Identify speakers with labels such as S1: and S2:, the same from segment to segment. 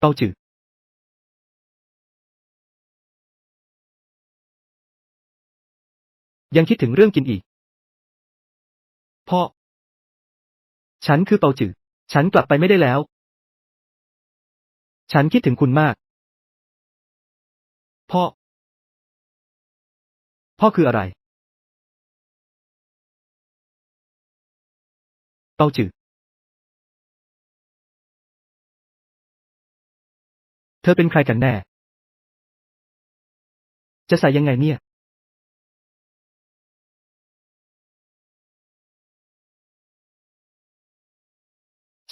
S1: เปาจือยังคิดถึงเรื่องกินอีก พ่อ ฉันคือเปาจือฉันกลับไปไม่ได้แล้ว ฉันคิดถึงคุณมาก พ่อ พ่อคืออะไร เปาจือ ธอเป็นใครกันแน่ จะใส่ยังไงเนี่ย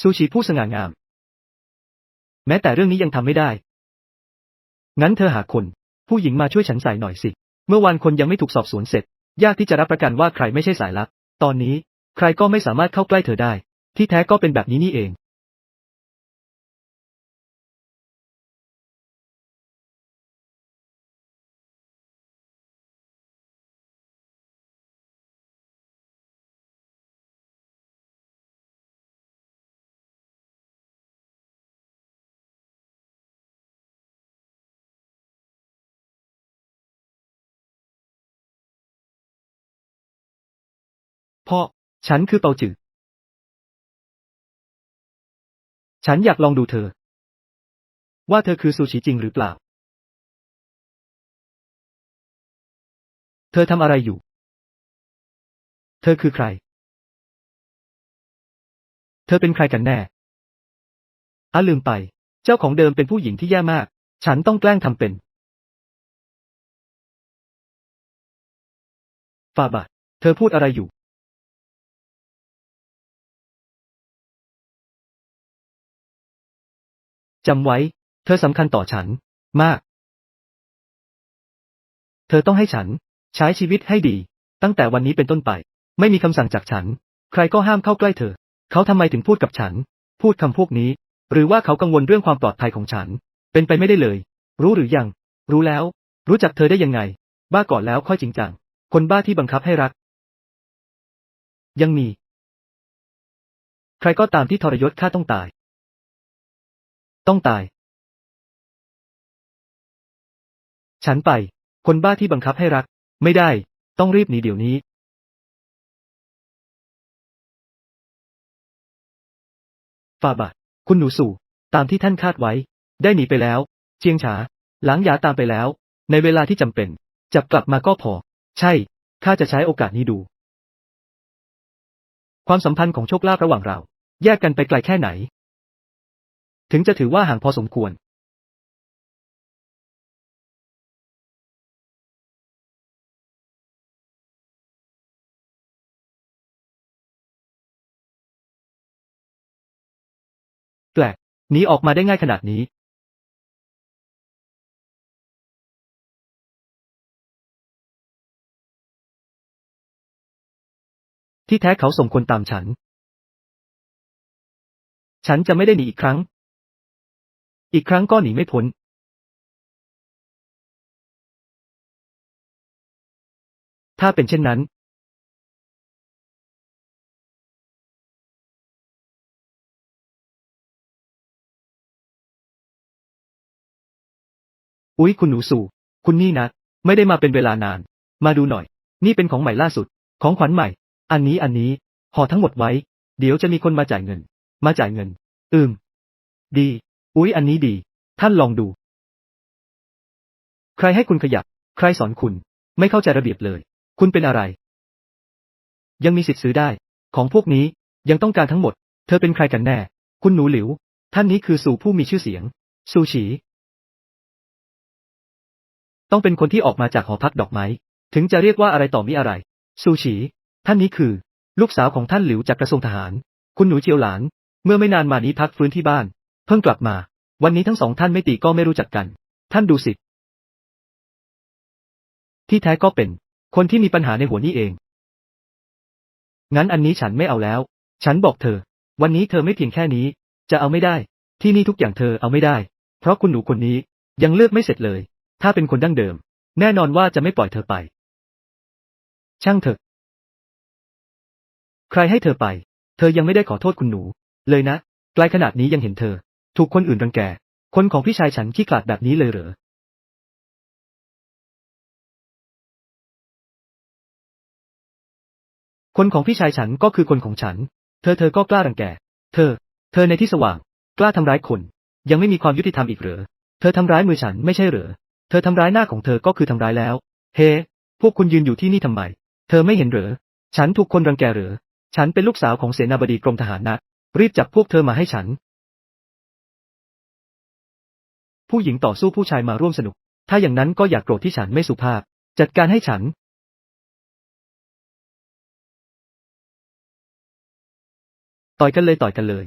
S1: ซูชิผู้สง่างาม แม้แต่เรื่องนี้ยังทำไม่ได้ งั้นเธอหาคน ผู้หญิงมาช่วยฉันใส่หน่อยสิ เมื่อวานคนยังไม่ถูกสอบสวนเสร็จ ยากที่จะรับประกันว่าใครไม่ใช่สายลับ ตอนนี้ ใครก็ไม่สามารถเข้าใกล้เธอได้ ที่แท้ก็เป็นแบบนี้นี่เอง พ่อ ฉันคือเปาจือ ฉันอยากลองดูเธอ ว่าเธอคือซูชิจริงหรือเปล่า เธอทำอะไรอยู่ เธอคือใคร เธอเป็นใครกันแน่อาลืมไป เจ้าของเดิมเป็นผู้หญิงที่แย่มาก ฉันต้องแกล้งทำเป็นฟาบาเธอพูดอะไรอยู่ จำไว้ เธอสำคัญต่อฉัน มาก เธอต้องให้ฉัน ใช้ชีวิตให้ดี ตั้งแต่วันนี้เป็นต้นไป ไม่มีคำสั่งจากฉัน ใครก็ห้ามเข้าใกล้เธอ เขาทำไมถึงพูดกับฉัน พูดคำพวกนี้ หรือว่าเขากังวลเรื่องความปลอดภัยของฉัน เป็นไปไม่ได้เลย รู้หรือยัง รู้แล้ว รู้จักเธอได้ยังไง บ้าก่อนแล้วค่อยจริงจัง คนบ้าที่บังคับให้รัก ยังมี ใครก็ตามที่ทรยศข้าต้องตาย ต้องตาย ฉันไป คนบ้าที่บังคับให้รัก ไม่ได้ ต้องรีบหนีเดี๋ยวนี้ ฟาบาทคุณหนูสู่ ตามที่ท่านคาดไว้ ได้หนีไปแล้ว เจียงฉา หลังยาตามไปแล้ว ในเวลาที่จำเป็น จับกลับมาก็พอ ใช่ ข้าจะใช้โอกาสนี้ดู ความสัมพันธ์ของโชคลาภระหว่างเรา แยกกันไปไกลแค่ไหน ถึงจะถือว่าห่างพอสมควรแปลกหนีออกมาได้ง่ายขนาดนี้ ที่แท้เขาส่งคนตามฉัน ฉันจะไม่ได้หนีอีกครั้ง อีกครั้งก็หนีไม่พ้นถ้าเป็นเช่นนั้น อุ๊ยคุณหนูสู่ คุณนี่นะ ไม่ได้มาเป็นเวลานาน มาดูหน่อย นี่เป็นของใหม่ล่าสุด ของขวัญใหม่ อันนี้อันนี้ ห่อทั้งหมดไว้ เดี๋ยวจะมีคนมาจ่ายเงิน มาจ่ายเงิน อืม ดี อุ๊ยอันนี้ดี ท่านลองดู ใครให้คุณขยับ ใครสอนคุณ ไม่เข้าใจระเบียบเลย คุณเป็นอะไร ยังมีสิทธิ์ซื้อได้ ของพวกนี้ยังต้องการทั้งหมด เธอเป็นใครกันแน่ คุณหนูหลิว ท่านนี้คือสู่ผู้มีชื่อเสียง ซูฉี ต้องเป็นคนที่ออกมาจากหอพักดอกไม้ ถึงจะเรียกว่าอะไรต่อมีอะไร ซูฉี ท่านนี้คือ ลูกสาวของท่านหลิวจากกระทรวงทหาร คุณหนูเจียวหลาน เมื่อไม่นานมานี้พักฟื้นที่บ้าน เพิ่งกลับมา วันนี้ทั้งสองท่านไม่ตีก็ไม่รู้จักกัน ท่านดูสิ ที่แท้ก็เป็น คนที่มีปัญหาในหัวนี่เอง งั้นอันนี้ฉันไม่เอาแล้ว ฉันบอกเธอ วันนี้เธอไม่เพียงแค่นี้ จะเอาไม่ได้ ที่นี่ทุกอย่างเธอเอาไม่ได้ เพราะคุณหนูคนนี้ยังเลือกไม่เสร็จเลย ถ้าเป็นคนดั้งเดิม แน่นอนว่าจะไม่ปล่อยเธอไป ช่างเถอะ ใครให้เธอไป เธอยังไม่ได้ขอโทษคุณหนู เลยนะ ไกลขนาดนี้ยังเห็นเธอ ถูกคนอื่นรังแก คนของพี่ชายฉันขี้ขลาดแบบนี้เลยเหรอคนของพี่ชายฉันก็คือคนของฉัน เธอเธอก็กล้ารังแก เธอ เธอในที่สว่าง กล้าทำร้ายคน ยังไม่มีความยุติธรรมอีกเหรอ เธอทำร้ายมือฉันไม่ใช่เหรอ เธอทำร้ายหน้าของเธอก็คือทำร้ายแล้ว เฮ้ พวกคุณยืนอยู่ที่นี่ทำไม เธอไม่เห็นเหรอ ฉันถูกคนรังแกเหรอ ฉันเป็นลูกสาวของเสนาบดีกรมทหารนะ รีบจับพวกเธอมาให้ฉัน ผู้หญิงต่อสู้ผู้ชายมาร่วมสนุก ถ้าอย่างนั้นก็อย่ากโกรธที่ฉันไม่สุภาพ จัดการให้ฉัน ต่อยกันเลยต่อยกันเลย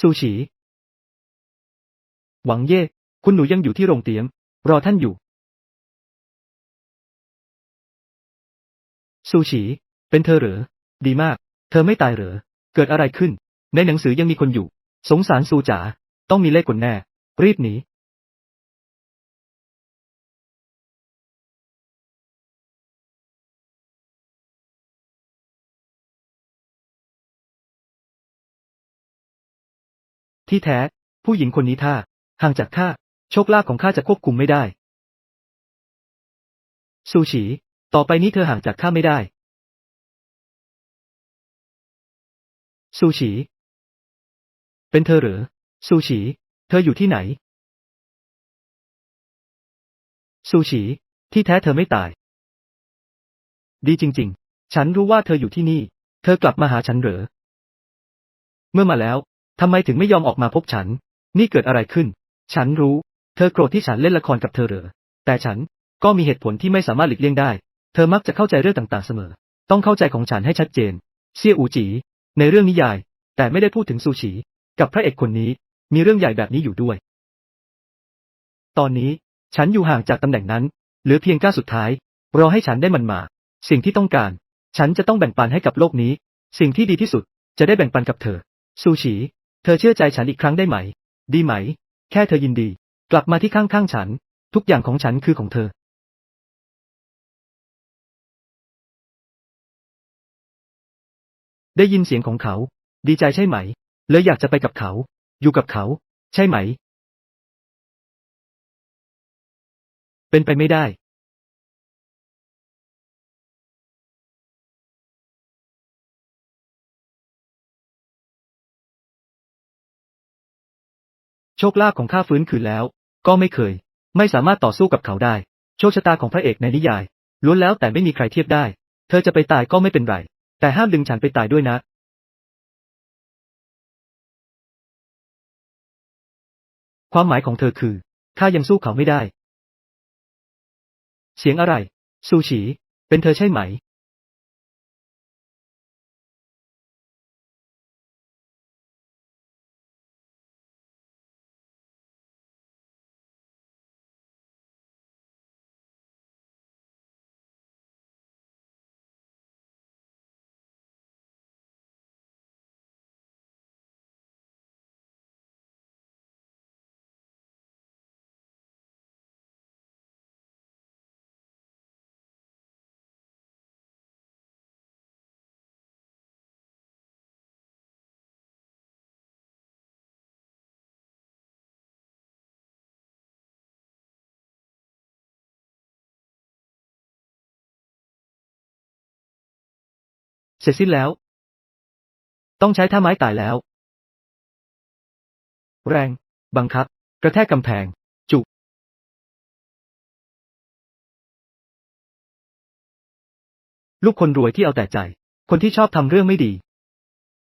S1: ซูฉี หวังเย่ คุณหนูยังอยู่ที่โรงเตียง รอท่านอยู่ ซูฉี เป็นเธอเหรอ ดีมาก เธอไม่ตายเหรอ เกิดอะไรขึ้น ในหนังสือยังมีคนอยู่ สงสารซูจ๋า ต้องมีเลขกลแน่ รีบหนี ที่แท้ ผู้หญิงคนนี้ท่าห่างจากข้า โชคลาภของข้าจะควบคุมไม่ได้ ซูชิต่อไปนี้เธอห่างจากข้าไม่ได้ ซูชิเป็นเธอหรือ ซูชิเธออยู่ที่ไหน ซูชิที่แท้เธอไม่ตาย ดีจริง ๆ ฉันรู้ว่าเธออยู่ที่นี่ เธอกลับมาหาฉันเหรอ เมื่อมาแล้ว ทำไมถึงไม่ยอมออกมาพบฉัน นี่เกิดอะไรขึ้น ฉันรู้ เธอโกรธที่ฉันเล่นละครกับเธอเหรอ แต่ฉันก็มีเหตุผลที่ไม่สามารถหลีกเลี่ยงได้ เธอมักจะเข้าใจเรื่องต่างๆเสมอ ต้องเข้าใจของฉันให้ชัดเจน เซี่ยอูจี ในเรื่องนิยาย แต่ไม่ได้พูดถึงซูชิกับพระเอกคนนี้ มีเรื่องใหญ่แบบนี้อยู่ด้วย ตอนนี้ ฉันอยู่ห่างจากตำแหน่งนั้น เหลือเพียงก้าวสุดท้าย รอให้ฉันได้มันมา สิ่งที่ต้องการ ฉันจะต้องแบ่งปันให้กับโลกนี้ สิ่งที่ดีที่สุด จะได้แบ่งปันกับเธอ ซูชิ เธอเชื่อใจฉันอีกครั้งได้ไหม ดีไหม แค่เธอยินดี กลับมาที่ข้างๆฉัน ทุกอย่างของฉันคือของเธอ ได้ยินเสียงของเขา ดีใจใช่ไหม เลยอยากจะไปกับเขา อยู่กับเขา ใช่ไหม เป็นไปไม่ได้ โชคลาภของข้าฟื้นคืนแล้ว ก็ไม่เคย ไม่สามารถต่อสู้กับเขาได้ โชคชะตาของพระเอกในนิยาย ล้วนแล้วแต่ไม่มีใครเทียบได้ เธอจะไปตายก็ไม่เป็นไร แต่ห้ามดึงฉันไปตายด้วยนะความหมายของเธอคือ ข้ายังสู้เขาไม่ได้ เสียงอะไร ซูชิเป็นเธอใช่ไหม เสร็จสิ้นแล้ว ต้องใช้ท่าไม้ตายแล้ว แรง บังคับ กระแทกกำแพง จุ ลูกคนรวยที่เอาแต่ใจ คนที่ชอบทำเรื่องไม่ดี